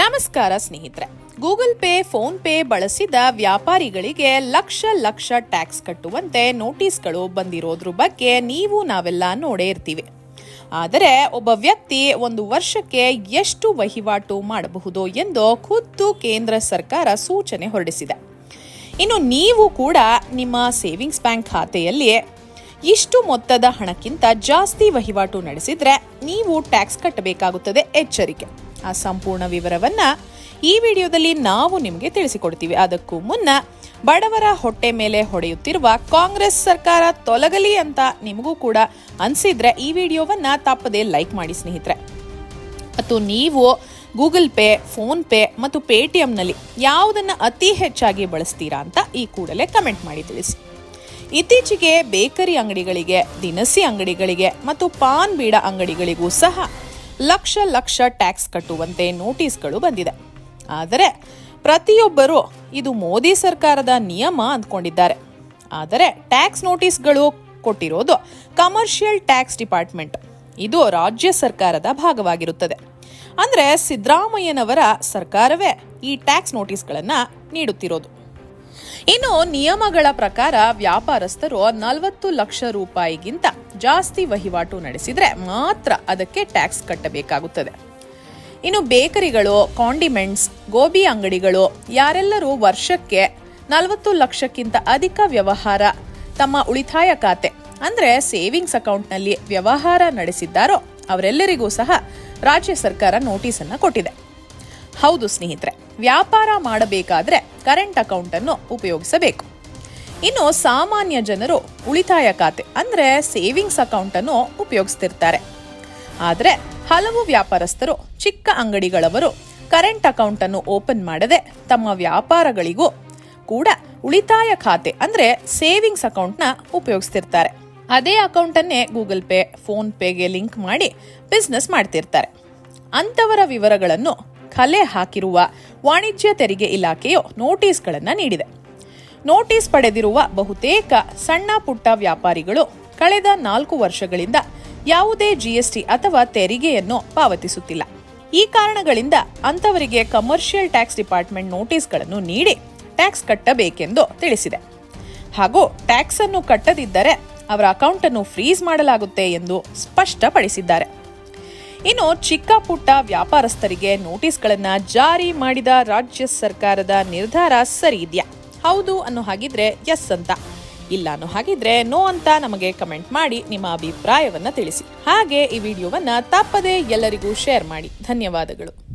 ನಮಸ್ಕಾರ ಸ್ನೇಹಿತರೆ. Google pay, phone pay ಬಳಸಿದ ವ್ಯಾಪಾರಿಗಳಿಗೆ ಲಕ್ಷ ಲಕ್ಷ ಟ್ಯಾಕ್ಸ್ ಕಟ್ಟುವಂತೆ ನೋಟಿಸ್ಗಳು ಬಂದಿರೋದ್ರ ಬಗ್ಗೆ ನೀವು ನಾವೆಲ್ಲ ನೋಡೇ ಇರ್ತೀವಿ. ಆದರೆ ಒಬ್ಬ ವ್ಯಕ್ತಿ ಒಂದು ವರ್ಷಕ್ಕೆ ಎಷ್ಟು ವಹಿವಾಟು ಮಾಡಬಹುದು ಎಂದು ಖುದ್ದು ಕೇಂದ್ರ ಸರ್ಕಾರ ಸೂಚನೆ ಹೊರಡಿಸಿದೆ. ಇನ್ನು ನೀವು ಕೂಡ ನಿಮ್ಮ ಸೇವಿಂಗ್ಸ್ ಬ್ಯಾಂಕ್ ಖಾತೆಯಲ್ಲಿ ಇಷ್ಟು ಮೊತ್ತದ ಹಣಕ್ಕಿಂತ ಜಾಸ್ತಿ ವಹಿವಾಟು ನಡೆಸಿದರೆ ನೀವು ಟ್ಯಾಕ್ಸ್ ಕಟ್ಟಬೇಕಾಗುತ್ತದೆ ಎಚ್ಚರಿಕೆ. ಆ ಸಂಪೂರ್ಣ ವಿವರವನ್ನ ಈ ವಿಡಿಯೋದಲ್ಲಿ ನಾವು ನಿಮಗೆ ತಿಳಿಸಿಕೊಡ್ತೀವಿ. ಅದಕ್ಕೂ ಮುನ್ನ ಬಡವರ ಹೊಟ್ಟೆ ಮೇಲೆ ಹೊಡೆಯುತ್ತಿರುವ ಕಾಂಗ್ರೆಸ್ ಸರ್ಕಾರ ತೊಲಗಲಿ ಅಂತ ನಿಮಗೂ ಕೂಡ ಅನ್ಸಿದ್ರೆ ಈ ವಿಡಿಯೋವನ್ನ ತಪ್ಪದೇ ಲೈಕ್ ಮಾಡಿ ಸ್ನೇಹಿತರೆ. ಮತ್ತು ನೀವು ಗೂಗಲ್ ಪೇ, ಫೋನ್ ಪೇ ಮತ್ತು ಪೇಟಿಎಂನಲ್ಲಿ ಯಾವುದನ್ನು ಅತಿ ಹೆಚ್ಚಾಗಿ ಬಳಸ್ತೀರಾ ಅಂತ ಈ ಕೂಡಲೇ ಕಮೆಂಟ್ ಮಾಡಿ ತಿಳಿಸಿ. ಇತ್ತೀಚೆಗೆ ಬೇಕರಿ ಅಂಗಡಿಗಳಿಗೆ, ದಿನಸಿ ಅಂಗಡಿಗಳಿಗೆ ಮತ್ತು ಪಾನ್ ಬೀಡ ಅಂಗಡಿಗಳಿಗೂ ಸಹ ಲಕ್ಷ ಲಕ್ಷ ಟ್ಯಾಕ್ಸ್ ಕಟ್ಟುವಂತೆ ನೋಟಿಸ್ಗಳು ಬಂದಿದೆ. ಆದರೆ ಪ್ರತಿಯೊಬ್ಬರು ಇದು ಮೋದಿ ಸರ್ಕಾರದ ನಿಯಮ ಅಂದ್ಕೊಂಡಿದ್ದಾರೆ. ಆದರೆ ಟ್ಯಾಕ್ಸ್ ನೋಟಿಸ್ಗಳು ಕೊಟ್ಟಿರೋದು ಕಮರ್ಷಿಯಲ್ ಟ್ಯಾಕ್ಸ್ ಡಿಪಾರ್ಟ್ಮೆಂಟ್. ಇದು ರಾಜ್ಯ ಸರ್ಕಾರದ ಭಾಗವಾಗಿರುತ್ತದೆ. ಅಂದರೆ ಸಿದ್ದರಾಮಯ್ಯನವರ ಸರ್ಕಾರವೇ ಈ ಟ್ಯಾಕ್ಸ್ ನೋಟಿಸ್ಗಳನ್ನು ನೀಡುತ್ತಿರೋದು. ಇನ್ನು ನಿಯಮಗಳ ಪ್ರಕಾರ ವ್ಯಾಪಾರಸ್ಥರು ನಲವತ್ತು ಲಕ್ಷ ರೂಪಾಯಿಗಿಂತ ಜಾಸ್ತಿ ವಹಿವಾಟು ನಡೆಸಿದ್ರೆ ಮಾತ್ರ ಅದಕ್ಕೆ ಟ್ಯಾಕ್ಸ್ ಕಟ್ಟಬೇಕಾಗುತ್ತದೆ. ಇನ್ನು ಬೇಕರಿಗಳು, ಕಾಂಡಿಮೆಂಟ್ಸ್, ಗೋಬಿ ಅಂಗಡಿಗಳು, ಯಾರೆಲ್ಲರೂ ವರ್ಷಕ್ಕೆ ನಲವತ್ತು ಲಕ್ಷಕ್ಕಿಂತ ಅಧಿಕ ವ್ಯವಹಾರ, ತಮ್ಮ ಉಳಿತಾಯ ಖಾತೆ, ಅಂದ್ರೆ ಸೇವಿಂಗ್ಸ್ ಅಕೌಂಟ್ನಲ್ಲಿ ವ್ಯವಹಾರ ನಡೆಸಿದ್ದಾರೋ ಅವರೆಲ್ಲರಿಗೂ ಸಹ ರಾಜ್ಯ ಸರ್ಕಾರ ನೋಟಿಸ್ ಅನ್ನ ಕೊಟ್ಟಿದೆ. ಹೌದು ಸ್ನೇಹಿತರೆ ವ್ಯಾಪಾರ ಮಾಡಬೇಕಾದ್ರೆ ಕರೆಂಟ್ ಅಕೌಂಟ್ ಅನ್ನು ಉಪಯೋಗಿಸಬೇಕು. ಇನ್ನು ಸಾಮಾನ್ಯ ಜನರು ಉಳಿತಾಯ ಖಾತೆ ಅಂದ್ರೆ ಸೇವಿಂಗ್ಸ್ ಅಕೌಂಟ್ ಅನ್ನು ಉಪಯೋಗಿಸ್ತಿರ್ತಾರೆ. ಆದರೆ ಹಲವು ವ್ಯಾಪಾರಸ್ಥರು ಚಿಕ್ಕ ಅಂಗಡಿಗಳವರು ಕರೆಂಟ್ ಅಕೌಂಟ್ ಅನ್ನು ಓಪನ್ ಮಾಡದೆ ತಮ್ಮ ವ್ಯಾಪಾರಗಳಿಗೂ ಕೂಡ ಉಳಿತಾಯ ಖಾತೆ ಅಂದ್ರೆ ಸೇವಿಂಗ್ಸ್ ಅಕೌಂಟ್ನ ಉಪಯೋಗಿಸ್ತಿರ್ತಾರೆ. ಅದೇ ಅಕೌಂಟ್ ಅನ್ನೇ ಗೂಗಲ್ ಪೇ ಫೋನ್ ಪೇಗೆ ಲಿಂಕ್ ಮಾಡಿ ಬಿಸ್ನೆಸ್ ಮಾಡ್ತಿರ್ತಾರೆ. ಅಂತವರ ವಿವರಗಳನ್ನು ಕಲೆ ಹಾಕಿರುವ ವಾಣಿಜ್ಯ ತೆರಿಗೆ ಇಲಾಖೆಯು ನೋಟಿಸ್ಗಳನ್ನು ನೀಡಿದೆ. ನೋಟಿಸ್ ಪಡೆದಿರುವ ಬಹುತೇಕ ಸಣ್ಣ ಪುಟ್ಟ ವ್ಯಾಪಾರಿಗಳು ಕಳೆದ ನಾಲ್ಕು ವರ್ಷಗಳಿಂದ ಯಾವುದೇ ಜಿಎಸ್ಟಿ ಅಥವಾ ತೆರಿಗೆಯನ್ನು ಪಾವತಿಸುತ್ತಿಲ್ಲ. ಈ ಕಾರಣಗಳಿಂದ ಅಂತವರಿಗೆ ಕಮರ್ಷಿಯಲ್ ಟ್ಯಾಕ್ಸ್ ಡಿಪಾರ್ಟ್ಮೆಂಟ್ ನೋಟಿಸ್ಗಳನ್ನು ನೀಡಿ ಟ್ಯಾಕ್ಸ್ ಕಟ್ಟಬೇಕೆಂದು ತಿಳಿಸಿದೆ. ಹಾಗೂ ಟ್ಯಾಕ್ಸ್ ಅನ್ನು ಕಟ್ಟದಿದ್ದರೆ ಅವರ ಅಕೌಂಟ್ ಅನ್ನು ಫ್ರೀಸ್ ಮಾಡಲಾಗುತ್ತೆ ಎಂದು ಸ್ಪಷ್ಟಪಡಿಸಿದ್ದಾರೆ. ಇನ್ನು ಚಿಕ್ಕ ಪುಟ್ಟ ವ್ಯಾಪಾರಸ್ಥರಿಗೆ ನೋಟಿಸ್ಗಳನ್ನು ಜಾರಿ ಮಾಡಿದ ರಾಜ್ಯ ಸರ್ಕಾರದ ನಿರ್ಧಾರ ಸರಿ ಇದೆಯಾ? ಹೌದು ಅನ್ನೋ ಹಾಗಿದ್ರೆ ಎಸ್ ಅಂತ. ಇಲ್ಲ ಅನ್ನೋ ಹಾಗಿದ್ರೆ ನೋ ಅಂತ ನಮಗೆ ಕಮೆಂಟ್ ಮಾಡಿ ನಿಮ್ಮ ಅಭಿಪ್ರಾಯವನ್ನ ತಿಳಿಸಿ. ಹಾಗೆ ಈ ವಿಡಿಯೋವನ್ನ ತಪ್ಪದೆ ಎಲ್ಲರಿಗೂ ಶೇರ್ ಮಾಡಿ. ಧನ್ಯವಾದಗಳು.